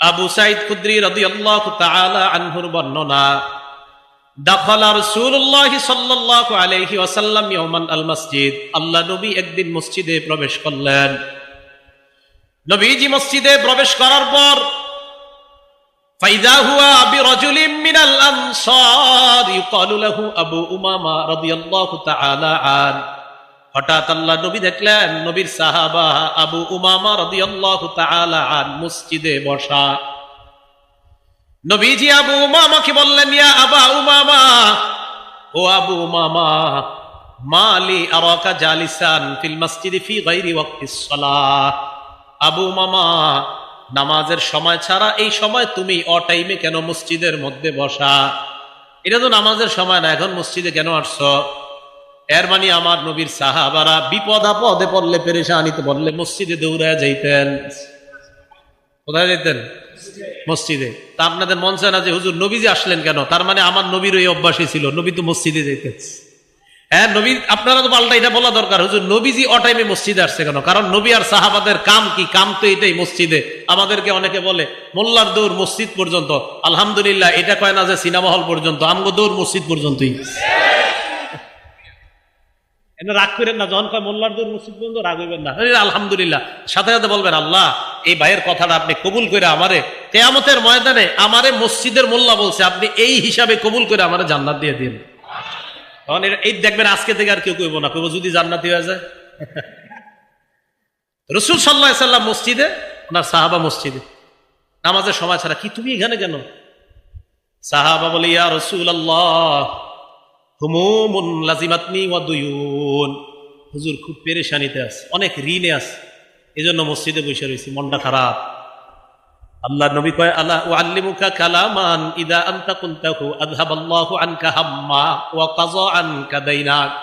আবু সাইদ খুদ্রি রাদিয়াল্লাহু তাআলা আনহুর বর্ণনা আল মসজিদ। আল্লাহ নবী একদিন মসজিদে প্রবেশ করলেন। নবীজি মসজিদে প্রবেশ করার পর, ফাইদা হুয়া আবু উমামা রাদিয়াল্লাহু তাআলা আন। হঠাৎ আল্লাহ নবী দেখলেন, নবীর সাহাবা আবু উমামা রাদিয়াল্লাহু মসজিদে বসা। নবীজি আবু উমামাকে বললেন, ইয়া আবা উমামা, ও আবু উমামা, মালি আরাকা জালিসান ফিল মসজিদি ফি গায়রি ওয়াক্তিস সালাহ। আবু উমামা, নামাজের সময় ছাড়া এই সময় তুমি অ টাইমে কেন মসজিদের মধ্যে বসা? এটা তো নামাজের সময় না, এখন মসজিদে কেন আসছো? এর মানে আমার নবীর সাহাবারা বিপদ আপদে পড়লে পেরেশানিতে পড়লে মসজিদে দৌড়ায় যাইতেন। কোথায় যাইতেন? মসজিদে। তা আপনাদের মন চায় না যে হুজুর নবীজি আসলেন কেন? তার মানে আমার নবীর ওই অভ্যাসই ছিল, নবী তো মসজিদে যাইতেন। হ্যাঁ নবী, আপনারা তো পাল্টা এটা বলা দরকার। হুজুর নবীজি অটাইমে মসজিদে আসছে কেন? কারণ নবী আর সাহাবাদের কাম কি? কাম তো এটাই, মসজিদে। আমাদেরকে অনেকে বলে, মোল্লার দৌড় মসজিদ পর্যন্ত। আলহামদুলিল্লাহ, এটা কয় না যে সিনেমা হল পর্যন্ত, আমগো দৌড় মসজিদ পর্যন্তই। রাগ করেন না, যখন কয়, মোল্লার দৌড় মসজিদ পর্যন্ত রাগ হইবেন না। আলহামদুলিল্লাহ। সাথে সাথে বলবেন, আল্লাহ, এই ভাইয়ের কথাটা আপনি কবুল করে আমারে কেয়ামতের ময়দানে আমারে মসজিদের মোল্লা বলছে, আপনি এই হিসাবে কবুল করে আমারে জান্নাত দিয়ে দিন। তখন এই দেখবেন, আজকে থেকে আর কেউ কইব না, কইব যদি জান্নাতি হয়ে যায়। রসুল সাল্লাহ সাল্লাম মসজিদে ওনার সাহাবা মসজিদে, নামাজের সময় ছাড়া, কি তুমি এখানে কেন? সাহাবা বলে, ইয়া রসুল আল্লাহ হুমুমুন লাজিমাতনি ওয়া দুয়ুন। হুজুর খুব পেরেশানিতে আছে, অনেক ঋণে আছে। এই জন্য মসজিদে বসে রয়েছি, মনটা খারাপ। আল্লাহ নবী কয় আল্লাহ ও আল্লিমুকা কালামান ইদা আনতা কুনতাহু আযহাবাল্লাহু আনকা হাম্মা ওয়া কাযা আনকা দাইনাক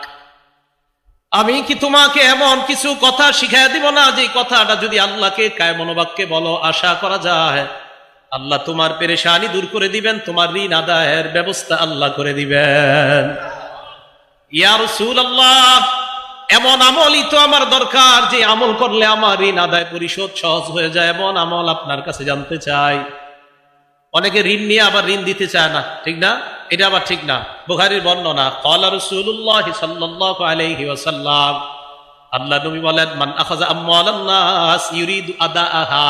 আমি কি তোমাকে এমন কিছু কথা শিখাই দিব না, যে কথাটা যদি আল্লাহকে কায় মনোবাক্যে বলো, আশা করা যায়? আল্লাহ তোমার পেরেশানি দূর করে দিবেন, তোমার ঋণ আদায়ের ব্যবস্থা আল্লাহ করে দিবেন। ইয়া রসুল আল্লাহ এমন আমলই তো আমার দরকার যে আমল করলে আমার ঋণ আদায় পরিশোধ সহজ হয়ে যায়, এমন আমল আপনার কাছে জানতে চাই। অনেকে ঋণ নিয়ে আবার ঋণ দিতে চায় না, ঠিক না? এটা আবার ঠিক না। বুখারির বর্ণনা কলা রসুল্লাহ সাল্লাহ আল্লাহ নবী বলেন, মান ইউরিদু আদাআহা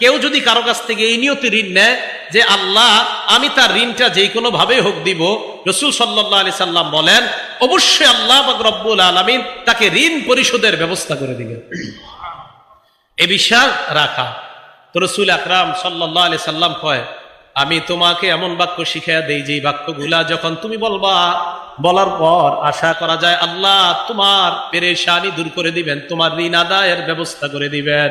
কেউ যদি কারও কাছ থেকে এই নিয়তে ঋণ নেয় যে আল্লাহ, আমি তার ঋণটা যেই কোনো ভাবে হোক দিব। রসুল সাল্লাহ আলি সাল্লাম বলেন, অবশ্যই আল্লাহ রব্বুল আলমিন তাকে ঋণ পরিশোধের ব্যবস্থা করে দিবেন। এ বিশ্বাস রাখা। তো রসুল আকরাম সাল্লাহ আলি সাল্লাম কয়, আমি তোমাকে এমন বাক্য শিখাইয়া দেই যে বাক্যগুলা যখন তুমি বলবা, বলার পর আশা করা যায় আল্লাহ তোমার পেরেশানি দূর করে দিবেন, তোমার ঋণ আদায়ের ব্যবস্থা করে দিবেন।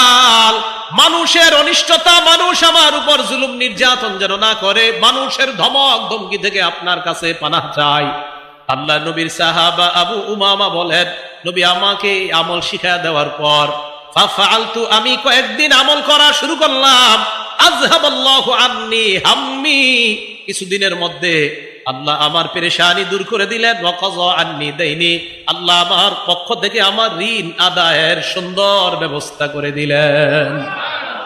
মানুষের অনিষ্টতা, মানুষ আমার উপর জুলুম নির্যাতন যেন না করে, মানুষের ধমক ধমকি থেকে আপনার কাছে পানা চাই। আল্লাহ নবীর সাহাবা আবু উমামা বলেন, নবী আমাকে আমল শিখা দেওয়ার পর ফালতু আমি কয়েকদিন আমল করা শুরু করলাম। আন্নি হাম্মি। কিছুদিনের মধ্যে আল্লাহ আমার পেরেশানি দূর করে দিলেন। আন্নি দেয়নি আল্লাহ আমার পক্ষ থেকে আমার ঋণ আদায়ের সুন্দর ব্যবস্থা করে দিলেন।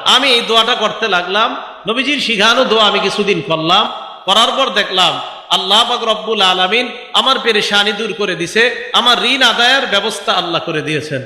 আমি এই দোয়াটা করতে লাগলাম। নবীজির শিখানো দোয়া আমি কিছুদিন করলাম। করার পর দেখলাম, আল্লাহ পাক রব্বুল আলমিন আমার পেরেশানি দূর করে দিছে। আমার ঋণ আদায়ের ব্যবস্থা আল্লাহ করে দিয়েছেন।